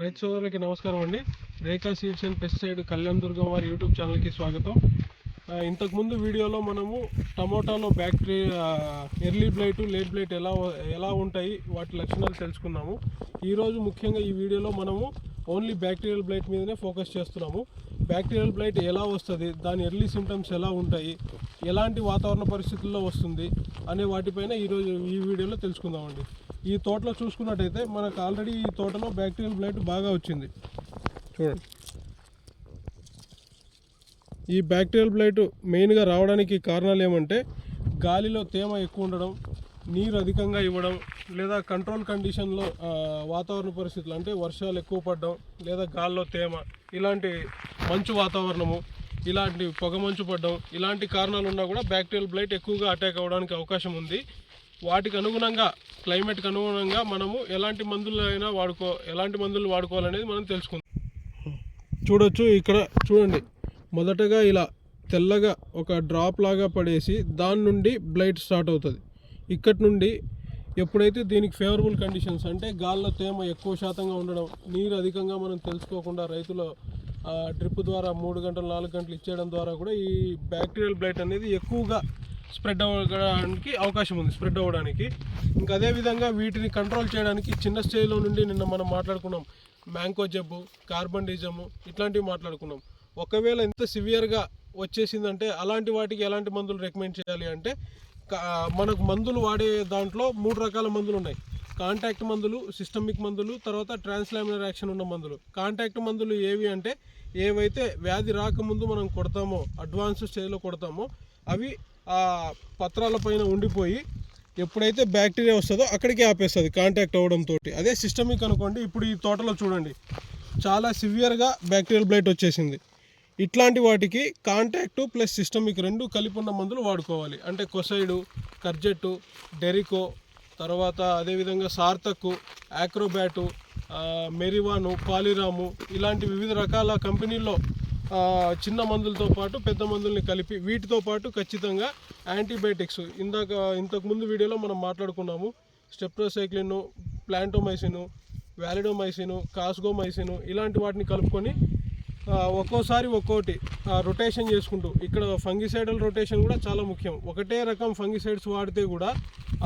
రైతు సోదరులకి నమస్కారం అండి. Rekha seeds and pesticide Kalyan Durgam వారి యూట్యూబ్ ఛానల్కి స్వాగతం. ఇంతకుముందు వీడియోలో మనము టమోటాలో bacteria early blight late blight ఎలా ఎలా ఉంటాయి వాటి లక్షణాలు తెలుసుకున్నాము. ఈరోజు ముఖ్యంగా ఈ వీడియోలో మనము ఓన్లీ బ్యాక్టీరియల్ బ్లైట్ మీదనే ఫోకస్ చేస్తున్నాము. బ్యాక్టీరియల్ బ్లైట్ ఎలా వస్తుంది దాని ఎర్లీ సిమ్టమ్స్ ఎలా ఉంటాయి ఎలాంటి వాతావరణ పరిస్థితుల్లో వస్తుంది అనే వాటిపైన ఈరోజు ఈ వీడియోలో తెలుసుకుందామండి. ఈ తోటలో చూసుకున్నట్టయితే మనకు ఆల్రెడీ ఈ తోటలో బ్యాక్టీరియల్ బ్లైట్ బాగా వచ్చింది. చూడండి. ఈ బ్యాక్టీరియల్ బ్లైట్ మెయిన్గా రావడానికి కారణాలు ఏమంటే గాలిలో తేమ ఎక్కువ ఉండడం నీరు అధికంగా ఇవ్వడం లేదా కంట్రోల్ కండిషన్లో వాతావరణ పరిస్థితులు అంటే వర్షాలు ఎక్కువ పడడం లేదా గాల్లో తేమ ఇలాంటి మంచు వాతావరణము ఇలాంటి పొగ మంచు పడడం ఇలాంటి కారణాలు ఉన్నా కూడా బ్యాక్టీరియల్ బ్లైట్ ఎక్కువగా అటాక్ అవ్వడానికి అవకాశం ఉంది. వాటికి అనుగుణంగా క్లైమేట్కి అనుగుణంగా మనము ఎలాంటి మందులు అయినా వాడుకో ఎలాంటి మందులు వాడుకోవాలనేది మనం తెలుసుకుందాం. చూడొచ్చు ఇక్కడ చూడండి. మొదటగా ఇలా తెల్లగా ఒక డ్రాప్ లాగా పడేసి దాని నుండి బ్లైట్ స్టార్ట్ అవుతుంది. ఇక్కడి నుండి ఎప్పుడైతే దీనికి ఫేవరబుల్ కండిషన్స్ అంటే గాల్లో తేమ ఎక్కువ శాతంగా ఉండడం నీరు అధికంగా మనం తెలుసుకోకుండా రైతులు డ్రిప్ ద్వారా మూడు గంటలు నాలుగు గంటలు ఇచ్చేయడం ద్వారా కూడా ఈ బ్యాక్టీరియల్ బ్లైట్ అనేది ఎక్కువగా స్ప్రెడ్ అవ్వడానికి అవకాశం ఉంది స్ప్రెడ్ అవ్వడానికి. ఇంకా అదేవిధంగా వీటిని కంట్రోల్ చేయడానికి చిన్న స్టేజ్లో నుండి నిన్న మనం మాట్లాడుకున్నాం మ్యాంకో జబ్బు కార్బన్ డిజము ఇట్లాంటివి మాట్లాడుకున్నాం. ఒకవేళ ఎంత సివియర్గా వచ్చేసిందంటే అలాంటి వాటికి ఎలాంటి మందులు రికమెండ్ చేయాలి అంటే మనకు మందులు వాడే దాంట్లో మూడు రకాల మందులు ఉన్నాయి. కాంటాక్ట్ మందులు సిస్టమిక్ మందులు తర్వాత ట్రాన్స్లామినర్ యాక్షన్ ఉన్న మందులు. కాంటాక్ట్ మందులు ఏవి అంటే ఏవైతే వ్యాధి రాకముందు మనం కొడతామో అడ్వాన్స్ స్టేజ్లో కొడతామో అవి ఆ పత్రాల పైన ఉండిపోయి ఎప్పుడైతే బ్యాక్టీరియా వస్తుందో అక్కడికే ఆపేస్తుంది కాంటాక్ట్ అవ్వడంతో అదే సిస్టమిక్ అనుకోండి ఇప్పుడు ఈ తోటలో చూడండి. చాలా సివియర్గా బ్యాక్టీరియల్ బ్లైట్ వచ్చేసింది. ఇట్లాంటి వాటికి కాంటాక్టు ప్లస్ సిస్టమిక్ రెండు కలిపి ఉన్న మందులు వాడుకోవాలి. అంటే కొసైడు కర్జెట్టు డెరికో తర్వాత అదేవిధంగా సార్థకు ఆక్రోబ్యాటు మెరివాను పాలిరాము ఇలాంటి వివిధ రకాల కంపెనీల్లో చిన్న మందులతో పాటు పెద్ద మందుల్ని కలిపి వీటితో పాటు ఖచ్చితంగా యాంటీబయాటిక్స్. ఇందాక ఇంతకుముందు వీడియోలో మనం మాట్లాడుకున్నాము. స్టెప్రోసైక్లిన్ ప్లాంటోమైసిను వ్యాలిడోమైసిను కాస్గోమైసిను ఇలాంటి వాటిని కలుపుకొని ఒక్కోసారి ఒక్కోటి రొటేషన్ చేసుకుంటూ. ఇక్కడ ఫంగిసైడల్ రొటేషన్ కూడా చాలా ముఖ్యం. ఒకటే రకం ఫంగిసైడ్స్ వాడితే కూడా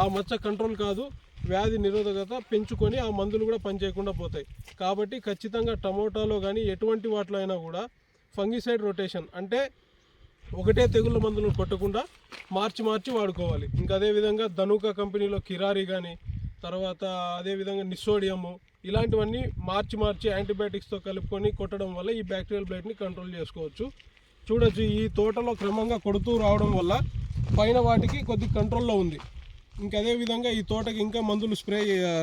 ఆ మచ్చ కంట్రోల్ కాదు వ్యాధి నిరోధకత పెంచుకొని ఆ మందులు కూడా పనిచేయకుండా పోతాయి. కాబట్టి ఖచ్చితంగా టమోటాలో కానీ ఎటువంటి వాటిలో అయినా కూడా ఫంగిసైడ్ రొటేషన్ అంటే ఒకటే తెగుళ్ళ మందులను కొట్టకుండా మార్చి మార్చి వాడుకోవాలి. ఇంకా అదేవిధంగా ధనుక కంపెనీలో కిరారి కానీ తర్వాత అదేవిధంగా నిస్సోడియము ఇలాంటివన్నీ మార్చి మార్చి యాంటీబయాటిక్స్తో కలుపుకొని కొట్టడం వల్ల ఈ బ్యాక్టీరియల్ బ్లైట్ని కంట్రోల్ చేసుకోవచ్చు. చూడొచ్చు ఈ తోటలో క్రమంగా కొడుతూ రావడం వల్ల పైన వాటికి కొద్ది కంట్రోల్లో ఉంది. ఇంకా అదే విధంగా ఈ తోటకి ఇంకా మందులు స్ప్రే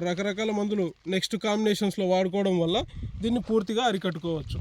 రకరకాల మందులు నెక్స్ట్ కాంబినేషన్స్లో వాడుకోవడం వల్ల దీన్ని పూర్తిగా అరికట్టుకోవచ్చు.